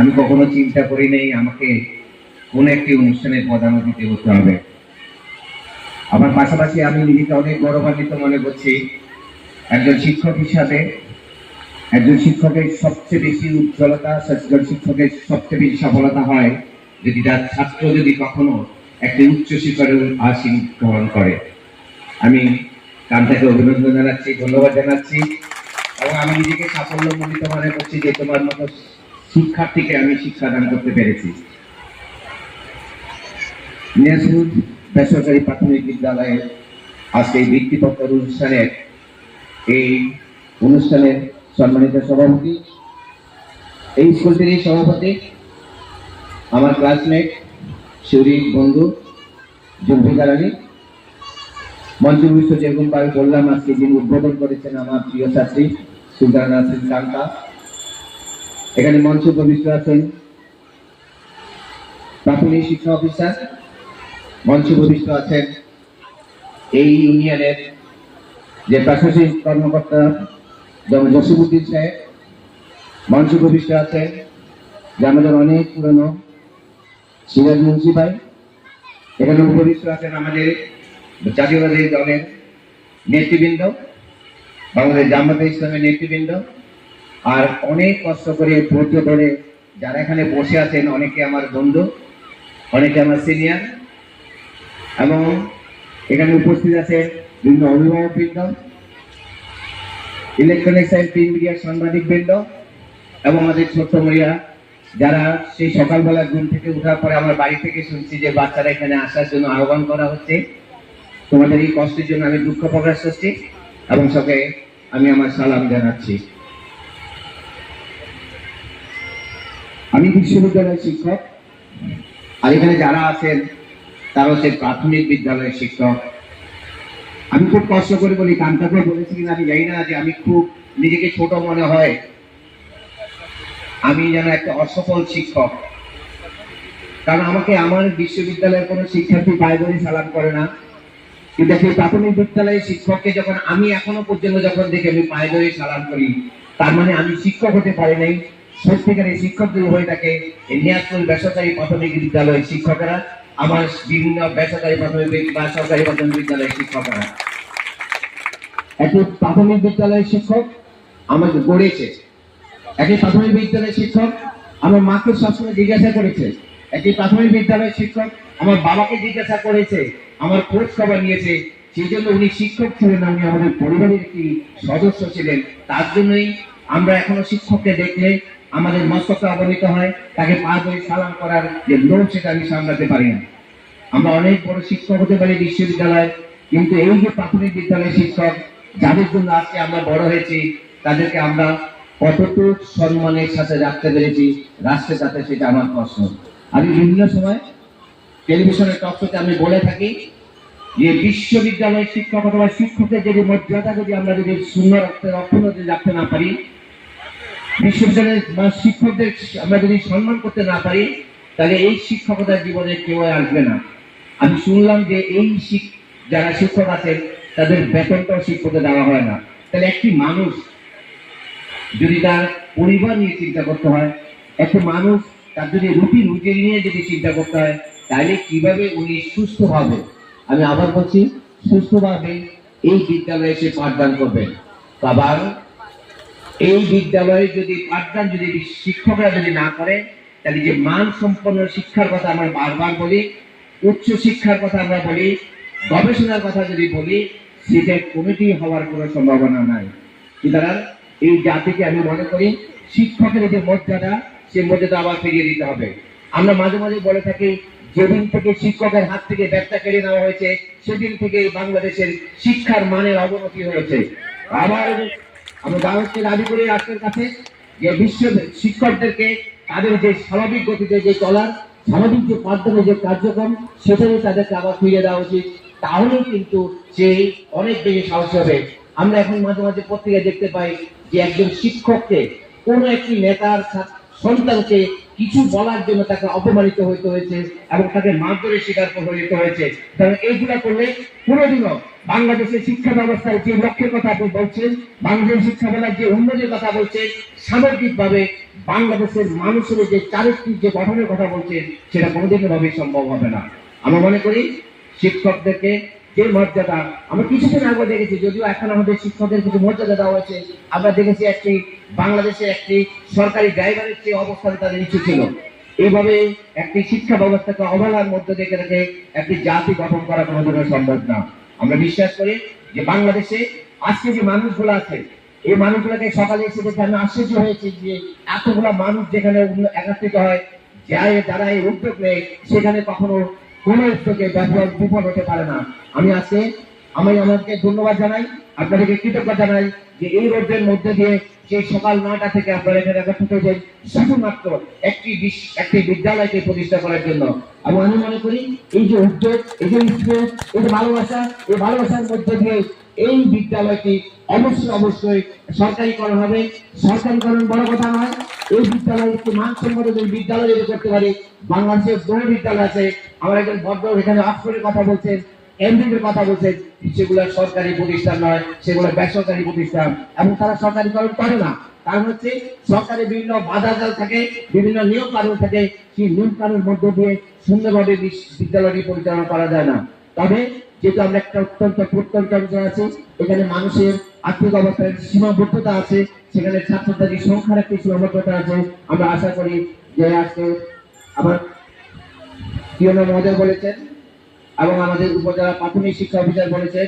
আমি কখনো চিন্তা করি নেই, আমাকে কোন একটি অনুষ্ঠানের অতিথি হতে হবে। আমার পাশাপাশি আমি নিজেকে অনেক গৌরবান্বিত মনে করছি। একজন শিক্ষক হিসাবে, একজন শিক্ষকের সবচেয়ে বেশি উজ্জ্বলতা, একজন শিক্ষকের সবচেয়ে বেশি সফলতা হয় যদি তার ছাত্র যদি কখনো একটি উচ্চ শিখরে আসীন গ্রহণ করে। আমি কান্তাকে অভিনন্দন জানাচ্ছি, ধন্যবাদ জানাচ্ছি এবং আমি নিজেকে সাফল্যমণ্ডিত মনে করছি যে তোমার মতো শিক্ষার্থীকে আমি শিক্ষাদান করতে পেরেছি। বেসরকারি প্রাথমিক বিদ্যালয়ে আজকে এই বৃত্তিপত্র অনুষ্ঠানের এই অনুষ্ঠানের সম্মানিত সভাপতি, এই স্কুলটির সভাপতি আমার ক্লাসমেট শরীর বন্ধু জুলফিকার আলী। মঞ্চভূষ্ট যেরকম ভাবে বললাম, আজকে যিনি উদ্বোধন করেছেন আমার প্রিয় ছাত্রী সুলতান নাসির কান্তা। এখানে মঞ্চ উপবিষ্ট আছেন প্রাথমিক শিক্ষা অফিসার, মঞ্চ উপবিষ্ট আছেন এই ইউনিয়নের যে প্রশাসনিক কর্মকর্তা জসিমুদ্দিন সাহেব, মঞ্চ উপবিষ্ট আছেন যে আমাদের অনেক পুরনো সিরাজ মুন্সি ভাই। এখানে উপবিষ্ট আছেন আমাদের জাতীয়বাদী দলের নেতৃবৃন্দ, বাংলাদেশ জামাতে ইসলামের নেতৃবৃন্দ আর অনেক কষ্ট করে ধৈর্য ধরে যারা এখানে বসে আছেন, অনেকে আমার বন্ধু, অনেকে আমার সিনিয়র এবং এখানে উপস্থিত আছে বিভিন্ন অভিভাবক বৃন্দ ইলেকট্রনিক্স অ্যান্ড প্রিন্ট মিডিয়ার সাংবাদিক বৃন্দ, এবং আমাদের ছোট্ট মেয়েরা যারা সেই সকালবেলা ঘুম থেকে ওঠার পরে আমার বাড়ি থেকে শুনছি যে বাচ্চারা এখানে আসার জন্য আহ্বান করা হচ্ছে। তোমাদের এই কষ্টের জন্য আমি দুঃখ প্রকাশ করছি এবং সবাই আমি আমার সালাম জানাচ্ছি। বিশ্ববিদ্যালয়ের শিক্ষক। আর এখানে যারা আছেন তারা হচ্ছে প্রাথমিক বিদ্যালয়ের শিক্ষক। আমি খুব কষ্ট করে বলি কান্তাকে বলেছি কিনা আমি জানি না, যে আমি খুব নিজেকে ছোট মনে হয়। আমি যেন একটা অসফল শিক্ষক। কারণ আমাকে আমার বিশ্ববিদ্যালয়ের কোনো শিক্ষার্থী ধরে সালাম করে না। কিন্তু সেই প্রাথমিক বিদ্যালয়ের শিক্ষককে যখন আমি এখনও পর্যন্ত যখন দেখি, আমি পায়ে ধরে সালাম করি, তার মানে আমি শিক্ষক হতে পারি নাই। সত্যিকারের শিক্ষক যদি হয়ে থাকে নিয়াজপুর বেসরকারি প্রাথমিক বিদ্যালয়ের শিক্ষকেরা, আমার বিভিন্ন বেসরকারি প্রাথমিক বা সরকারি প্রাথমিক বিদ্যালয়ের শিক্ষকরা। একটি প্রাথমিক বিদ্যালয়ের শিক্ষক আমাকে গড়েছে। একটি প্রাথমিক বিদ্যালয়ের শিক্ষক আমার মাকে সবসময় জিজ্ঞাসা করেছে। একটি প্রাথমিক বিদ্যালয়ের শিক্ষক আমার বাবাকে জিজ্ঞাসা করেছে, আমার খোঁজ খবর নিয়েছে। সেই জন্য উনি শিক্ষক ছিলেন, উনি আমাদের পরিবারের একটি সদস্য ছিলেন। তার জন্যই আমরা এখনও শিক্ষককে দেখলে আমাদের মস্তকে অবনীত হয়, তাকে পা ধরে সালাম করার যে লোভ সেটা আমি সামলাতে পারি না। আমরা অনেক বড় শিক্ষক হতে পারি বিশ্ববিদ্যালয়, কিন্তু এই যে প্রাথমিক বিদ্যালয়ের শিক্ষক, যাদের জন্য আজকে আমরা বড় হয়েছি, তাদেরকে আমরা কতটুকু সম্মানের সাথে রাখতে পেরেছি, রাষ্ট্রের সাথে সেটা আমার প্রশ্ন। আমি বিভিন্ন সময় টেলিভিশনের টকশোতে আমি বলে থাকি যে বিশ্ববিদ্যালয়ের শিক্ষক অথবা শিক্ষকের যদি মর্যাদা যদি আমরা যদি শূন্য রাখতে রক্ষণ যদি রাখতে না পারি বিশ্ববিদ্যালয়ের শিক্ষকদের আমরা যদি সম্মান করতে না পারি, তাহলে এই শিক্ষকতার জীবনে কেউ আসবে না। আমি শুনলাম যে এই যারা শিক্ষক আছেন, তাদের বেতনটাও শিক্ষককে দেওয়া হয় না। তাহলে একটি মানুষ যদি তার পরিবার নিয়ে চিন্তা করতে হয়, একটা মানুষ তার যদি রুটি রুটি নিয়ে যদি চিন্তা করতে হয়, তাহলে কীভাবে উনি সুস্থ হবে? আমি আবার বলছি, সুস্থভাবে এই বিদ্যালয়ে এসে পাঠদান করবেন। আবার এই বিদ্যালয়ে যদি পাঠদান যদি শিক্ষকরা যদি না করে, তাহলে যে মান সম্পন্ন শিক্ষার কথা আমরা বারবার বলি, উচ্চ শিক্ষার কথা আমরা বলি, গবেষণার কথা যদি বলি, সেটা কমিটি হওয়ার কোনো সম্ভাবনা নাই। সুতরাং এই জাতিকে আমি মনে করি, শিক্ষকের যে মর্যাদা, সেই মর্যাদা আবার ফিরিয়ে দিতে হবে। আমরা মাঝে মাঝে বলে থাকি, যেদিন থেকে শিক্ষকের হাত থেকে ব্যবসা কেড়ে নেওয়া হয়েছে, সেদিন থেকে বাংলাদেশের শিক্ষার মানের অবনতি হয়েছে। আবার আমরা দাওয়াতকে দাবি করি রাষ্ট্রের কাছে যে বিশ্ব শিক্ষকদেরকে তাদের যে স্বাভাবিক গতিতে যে চলার, স্বাভাবিক যে মাধ্যমে যে কার্যক্রম সেটাও তাদেরকে আবার ফিরিয়ে দেওয়া উচিত। তাহলেও কিন্তু সে অনেক বেশি সাহস হবে। আমরা এখন মাঝে মাঝে পত্রিকায় দেখতে পাই যে একজন শিক্ষককে কোনো একটি নেতার সা- সন্তানকে কিছু বলার জন্য তাকে অপমানিত হইতে হয়েছে এবং তাকে মারধরের শিকার হইতে হয়েছে। কারণ এইগুলা করলে কোনোদিনও বাংলাদেশের শিক্ষা ব্যবস্থার যে লক্ষ্যের কথা আপনি বলছেন, বাংলাদেশের শিক্ষা ব্যবস্থার যে উন্নতির কথা বলছেন, সামগ্রিকভাবে বাংলাদেশের মানুষের যে চারিত্রিক যে গঠনের কথা বলছেন, সেটা কোনোদিনও ভাবে সম্ভব হবে না। আমরা মনে করি শিক্ষকদেরকে যে মর্যাদা, আমরা কিছুদিন আগে দেখেছি, যদিও এখন আমাদের শিক্ষকদের কিছু মর্যাদা দেওয়া হয়েছে, আমরা দেখেছি একটি, বাংলাদেশে একটি সরকারি ড্রাইভারের যে অবস্থান তাদের নিচু ছিল। এইভাবে একটি শিক্ষা ব্যবস্থাকে অবহেলার মধ্যে দেখে রেখে একটি জাতি গঠন করা কোনোদিনও সম্ভব না। আমরা বিশ্বাস করি যে বাংলাদেশে আজকে যে মানুষগুলো আছে, এই মানুষগুলোকে সকালে এসে দেখে আমি আশ্চর্য হয়েছি যে এতগুলা মানুষ যেখানে একত্রিত হয় যারা এই উদ্যোগ নেয়, সেখানে কখনো কোনো উদ্যোগে ব্যাপক বিপদ হতে পারে না। আমি আজকে, আমি আমাকে ধন্যবাদ জানাই, আপনাদেরকে কৃতজ্ঞতা জানাই যে এই রোডের মধ্যে দিয়ে সেই সকাল নয়টা থেকে আপনারা এখানে একত্রিত হয়েছেন শুধুমাত্র একটি একটি বিদ্যালয়কে প্রতিষ্ঠা করার জন্য। আমি আমি মনে করি, এই যে উদ্যোগ, এই যে স্কুল এই যে ভালোবাসা, এই ভালোবাসার মধ্যে দিয়ে এই বিদ্যালয়টি অবশ্যই অবশ্যই সরকারিকরণ হবে। সরকারিকরণ বড় কথা নয়। এই বিদ্যালয় একটি মানসম্মত যদি বিদ্যালয় যদি করতে পারি, বাংলাদেশের বহু বিদ্যালয় আছে। আমার একজন ভদ্র এখানে অক্সফোর্ডের কথা বলছেন এমডির কথা বলছেন, সেগুলো সরকারি প্রতিষ্ঠান নয়, সেগুলো বেসরকারি প্রতিষ্ঠান। এবং তারা সরকারিকরণ করে না। কারণ হচ্ছে সরকারের বিভিন্ন বাধা জাল থাকে, বিভিন্ন নিয়ম কানুন থাকে। সেই নিয়ম কানুনের মধ্য দিয়ে সুন্দরভাবে বিদ্যালয়টি পরিচালনা করা যায় না। তবে যেহেতু আমরা একটা অত্যন্ত প্রত্যন্ত অঞ্চল আছি, এখানে মানুষের আর্থিক অবস্থার সীমাবদ্ধতা আছে, সেখানে ছাত্রছাত্রীর সংখ্যার একটি সীমাবদ্ধতা আছে। আমরা আশা করি যে আজকে আমার প্রিয় মহোদয় বলেছেন এবং আমাদের উপজেলা প্রাথমিক শিক্ষা অফিসার বলেছেন